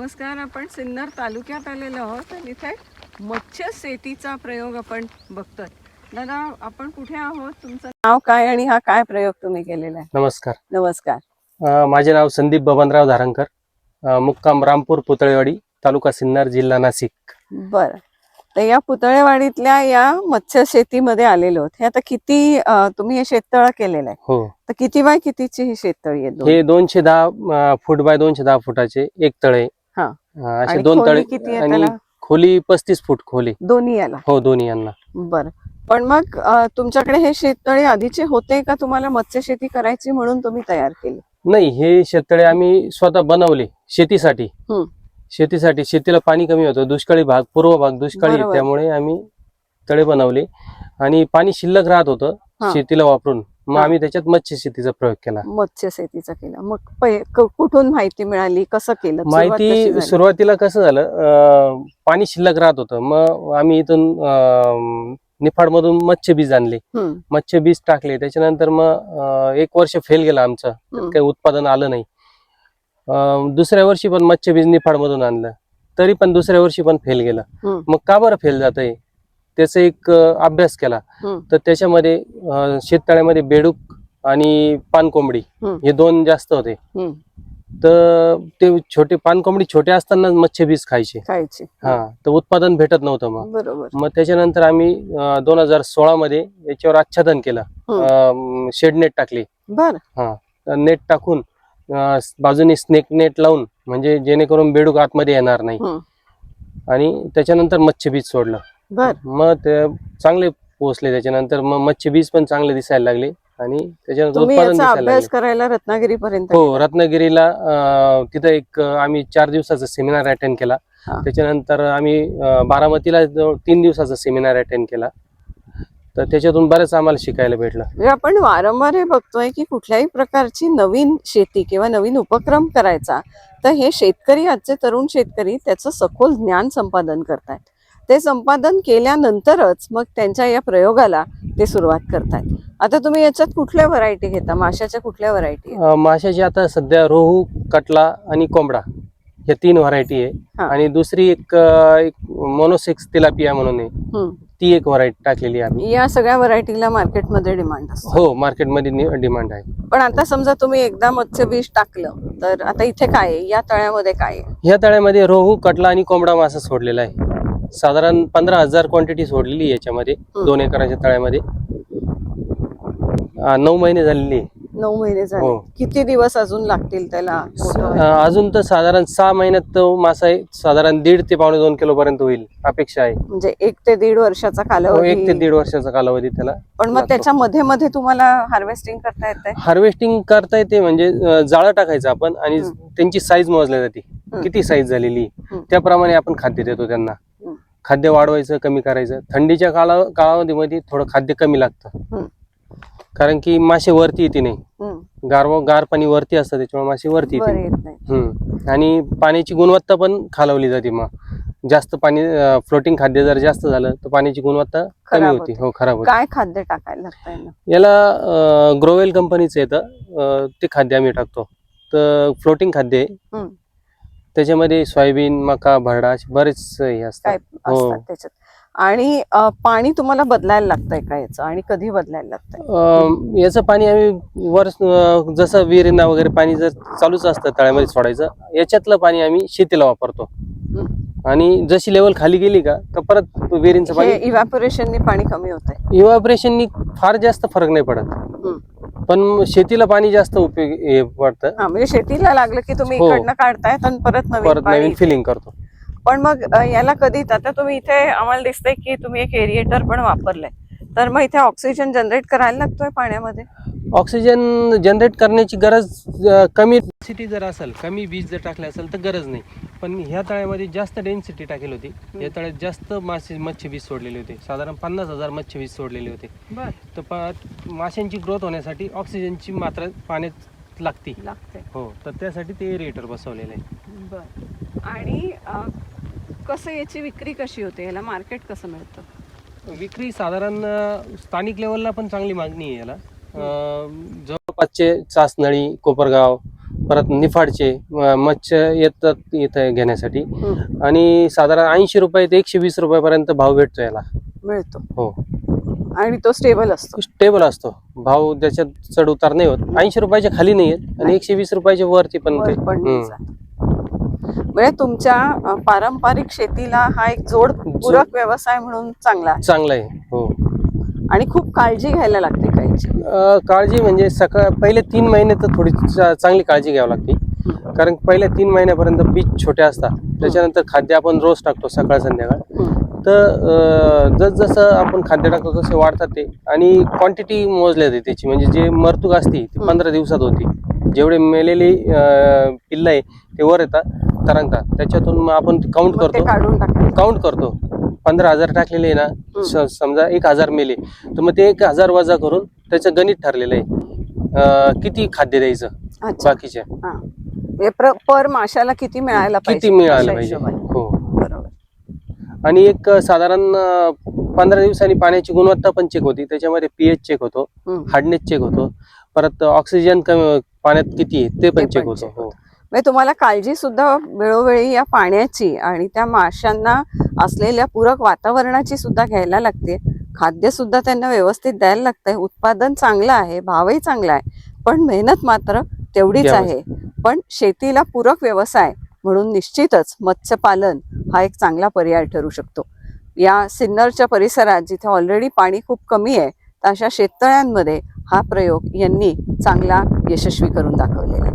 नमस्कार आपण सिन्नर तालुक्यात आलेलो आहोत आणि इथे मत्स्य शेतीचा प्रयोग आपण बघतोय. दादा आपण कुठे आहोत? तुमचं नाव काय आणि हा काय प्रयोग तुम्ही केलेला आहे? नमस्कार. नमस्कार. अ, माझे नाव संदीप बबनराव धारणकर. अ, मुक्काम रामपूर पुतळेवाडी तालुका सिन्नर जिल्हा नाशिक. बर. तर या पुतळेवाडीतल्या या मत्स्य शेतीमध्ये आलेलो आहोत. हे आता किती अं, तुम्ही हे शेततळ केलेलं आहे? हो. तर किती बाय कितीची ही शेततळी आहे दोन? हे दोनशे दहा अ, फूट बाय दोनशे दहा फुटाचे एक तळे असे आणि दोन खोली तळे किती आहे आणि त्याला? खोली पस्तीस फूट खोली. दोन्ही याला? हो दोन्ही यांना. बर. पण मग अं, तुमच्याकडे हे शेततळे आधीचे होते का? तुम्हाला मत्स्य शेती करायची म्हणून तुम्ही तयार केली? नाही हे शेततळे आम्ही स्वतः बनवले शेतीसाठी. हम्म. शेतीसाठी शेतीला पाणी कमी होतं. दुष्काळी भाग पूर्व भाग दुष्काळी आहे, बरोबर. त्यामुळे आम्ही तळे बनवले. आणि पाणी शिल्लक राहत होतं हा. शेतीला वापरून. मग. आम्ही त्याच्यात मत्स्य शेतीचा प्रयोग केला. मत्स्य शेतीचा केला. मग कुठून माहिती मिळाली? कसं केलं? माहिती? सुरुवातीला कसं झालं पाणी शिल्लक राहत होतं. मग आम्ही इथून निफाड मधून मच्छी बीज आणले. मच्छी बीज टाकले. त्याच्यानंतर मग एक वर्ष फेल गेलं आमचं. काही उत्पादन आलं नाही. दुसऱ्या वर्षी पण मच्छी बीज निफाड मधून आणलं. तरी पण दुसऱ्या वर्षी पण फेल गेलं. मग का बरं फेल जात त्याचा एक अभ्यास केला. तर त्याच्यामध्ये शेततळ्यामध्ये बेडूक आणि पानकोंबडी. हे. दोन जास्त होते. तर ते छोटे पानकोंबडी छोटे असताना मच्छी बीज खायचे. खायची. हा तर उत्पादन भेटत नव्हतं मग. बरोबर. मग त्याच्यानंतर आम्ही दोन हजार सोळा मध्ये याच्यावर आच्छादन केलं. शेड नेट टाकली. बर. नेट टाकून बाजूने स्नेक नेट लावून म्हणजे जेणेकरून बेडूक आतमध्ये येणार नाही. आणि त्याच्यानंतर मच्छी बीज सोडलं. बर. मग ते चांगले पोहोचले त्याच्यानंतर मग मच्छी बीज पण चांगले दिसायला लागले आणि त्याच्यानंतर तुम्ही उत्पादन याचा दिसायला अभ्यास लागले. करायला रत्नागिरी पर्यंत हो रत्नागिरीला अं, तिथं एक अं, आम्ही चार दिवसाचा सेमिनार अटेंड केला. हा. त्याच्यानंतर आम्ही अं, बारामतीला जवळ तीन दिवसाचा सेमिनार अटेंड केला. तर त्याच्यातून बरंच आम्हाला शिकायला भेटलं. म्हणजे आपण वारंवार हे बघतोय की कुठल्याही प्रकारची नवीन शेती किंवा नवीन उपक्रम करायचा तर हे शेतकरी आजचे तरुण शेतकरी त्याचं सखोल ज्ञान संपादन करतायत. ते संपादन केल्यानंतरच मग त्यांच्या या प्रयोगाला ते सुरुवात करतायत. आता तुम्ही याच्यात कुठल्या व्हरायटी घेता? माशाच्या कुठल्या व्हरायटी माशाची आता सध्या रोहू कटला आणि कोंबडा या तीन व्हरायटी आहे. आणि दुसरी एक एक मोनोसेक्स तिलापिया म्हणून आहे. ती एक व्हरायटी टाकलेली आहे आम्ही. या सगळ्या व्हरायटीला मार्केटमध्ये डिमांड असतो. हो मार्केटमध्ये डिमांड आहे. पण आता समजा तुम्ही एकदा मत्स्य बीज टाकलं तर आता इथे काय आहे? या तळ्यामध्ये काय ह्या तळ्यामध्ये रोहू कटला आणि कोंबडा मासा सोडलेला आहे. साधारण पंधरा हजार क्वांटिटी सोडलेली आहे याच्यामध्ये. दोन एकराच्या तळ्यामध्ये नऊ महिने झालेली आहे. नऊ महिने झाले हो. किती दिवस अजून लागतील त्याला मोठं व्हायला? अं, अजून तर साधारण सहा महिन्यात तो मासा आहे साधारण दीड ते पावणे दोन किलो पर्यंत होईल अपेक्षा आहे म्हणजे एक ते दीड वर्षाचा हो, कालावधी एक ते दीड वर्षाचा कालावधी त्याला पण मग लागतो. त्याच्या मध्ये मध्ये तुम्हाला हार्वेस्टिंग करता येते हार्वेस्टिंग करता येते म्हणजे अं, जाळं टाकायचं आपण आणि. त्यांची साईज मोजल्या जाते. किती साईज झालेली. त्याप्रमाणे आपण खाद्य देतो त्यांना. खाद्य वाढवायचं कमी करायचं. थंडीच्या काला कालावधीमध्ये थोडं खाद्य कमी लागतं. कारण की मासे वरती येते नाही. गार गार पाणी वरती असतं त्याच्यामुळे मासे वरती येते. आणि पाण्याची गुणवत्ता पण खालवली जाते मग. जास्त पाणी फ्लोटिंग खाद्य जर जास्त झालं तर पाण्याची गुणवत्ता कमी होती. हो खराब होते. काय खाद्य टाकायला? याला ग्रोवेल कंपनीचं येतं. ते खाद्य आम्ही टाकतो. तर फ्लोटिंग खाद्य आहे. त्याच्यामध्ये सोयाबीन मका भरडा असे बरेच हे असतात. काय हो. असतात त्याच्यात. आणि अं, पाणी तुम्हाला बदलायला लागतंय का याचं? आणि कधी बदलायला लागतंय? अं, याचं पाणी आम्ही वर अं, जसं विहिरींना वगैरे पाणी जर चालूच असतं तळ्यामध्ये सोडायचं याच्यातलं पाणी आम्ही शेतीला वापरतो. आणि जशी लेवल खाली गेली का तर परत विहिरींचं हे पाणी इव्हॅपोरेशनने पाणी कमी होतंय. इव्हॅपोरेशननी फार जास्त फरक नाही पडत. पण शेतीला पाणी जास्त उपयोग पडतं. हा म्हणजे शेतीला लागलं की तुम्ही हो. इकडनं काढतायत आणि परत नवीन परत पाणी नवीन फिलिंग करतो. पण मग अ, याला कधी आता तुम्ही इथे आम्हाला दिसतंय की तुम्ही एक एरिएटर पण वापरलंय. तर मग इथे ऑक्सिजन जनरेट करायला लागतोय पाण्यामध्ये? ऑक्सिजन जनरेट करण्याची गरज कमी डेन्सिटी जर असेल कमी बीज जर टाकले असेल तर गरज नाही. पण ह्या तळ्यामध्ये जास्त डेन्सिटी टाकेल होती. या तळ्यात जास्त मासे मच्छी बीज सोडलेले होते. साधारण पन्नास हजार मच्छी बीज सोडलेले होते. बर. तर प माशांची ग्रोथ होण्यासाठी ऑक्सिजनची मात्रा पाण्यात लागते. लागते. हो तर त्यासाठी ते एरिएटर बसवलेलं आहे. बर. आणि अ, कसं याची विक्री कशी होते? याला मार्केट कसं मिळतं? विक्री साधारण अं, स्थानिक लेवलला पण चांगली मागणी आहे याला. जवळपासचे चासनळी कोपरगाव परत निफाडचे मच्छी येतात इथं घेण्यासाठी. आणि साधारण ऐंशी रुपये ते एकशे वीस रुपयापर्यंत भाव भेटतो याला. मिळतो. हो. आणि तो स्टेबल असतो. स्टेबल असतो. भाव त्याच्यात चढ उतार नाही होत. ऐंशी रुपयाच्या खाली नाही येत आणि एकशे वीस रुपयाच्या वरती पण. म्हणजे तुमच्या पारंपरिक शेतीला हा एक जोड पूरक व्यवसाय म्हणून चांगला चांगलं आहे. हो. आणि खूप काळजी घ्यायला लागते काहीची. काळजी म्हणजे सकाळ पहिले तीन महिने तर थोडी चा- चांगली काळजी घ्यावी लागते. कारण पहिल्या तीन महिन्यापर्यंत बीज छोटे असतात. त्याच्यानंतर खाद्य आपण रोज टाकतो सकाळ संध्याकाळ. तर अं, जसजसं आपण खाद्य टाकतो तसे वाढतात ते. आणि क्वांटिटी मोजल्या जाते त्याची. म्हणजे जे मरतूक असती ती. पंधरा दिवसात होती. जेवढे मेलेली पिल्लं आहे ते वर येतात तरंगतात. त्याच्यातून मग आपण काउंट मग ते करतो. काढून टाकायचं. काउंट करतो. पंधरा हजार टाकलेले आहे ना स- समजा एक हजार मेले. तर मग ते एक हजार वजा करून त्याचं गणित ठरलेलं आहे. अं, किती खाद्य द्यायचं अच्छा. बाकीच्या? हा. म्हणजे प्र- पर माशाला किती मिळायला पाहिजे? किती मिळालं अशा पाहिजे? हिशोबाने. हो. बरोबर. आणि एक अं, साधारण पंधरा दिवसांनी पाण्याची गुणवत्ता पण चेक होती. त्याच्यामध्ये पीएच चेक होतो हम्म. हार्डनेस चेक होतो. परत ऑक्सिजन कमी पाण्यात किती आहे ते पण चेक पण होतो हो. म्हणजे तुम्हाला काळजी सुद्धा वेळोवेळी या पाण्याची आणि त्या माशांना असलेल्या पूरक वातावरणाची सुद्धा घ्यायला लागते. खाद्य सुद्धा त्यांना व्यवस्थित द्यायला लागतंय. उत्पादन चांगलं आहे भावही चांगला आहे पण मेहनत मात्र तेवढीच. आहे. पण शेतीला पूरक व्यवसाय म्हणून निश्चितच मत्स्यपालन हा एक चांगला पर्याय ठरू शकतो. या सिन्नरच्या परिसरात जिथे ऑलरेडी पाणी खूप कमी आहे तर अशा शेततळ्यांमध्ये हा प्रयोग यांनी चांगला यशस्वी करून दाखवलेला आहे.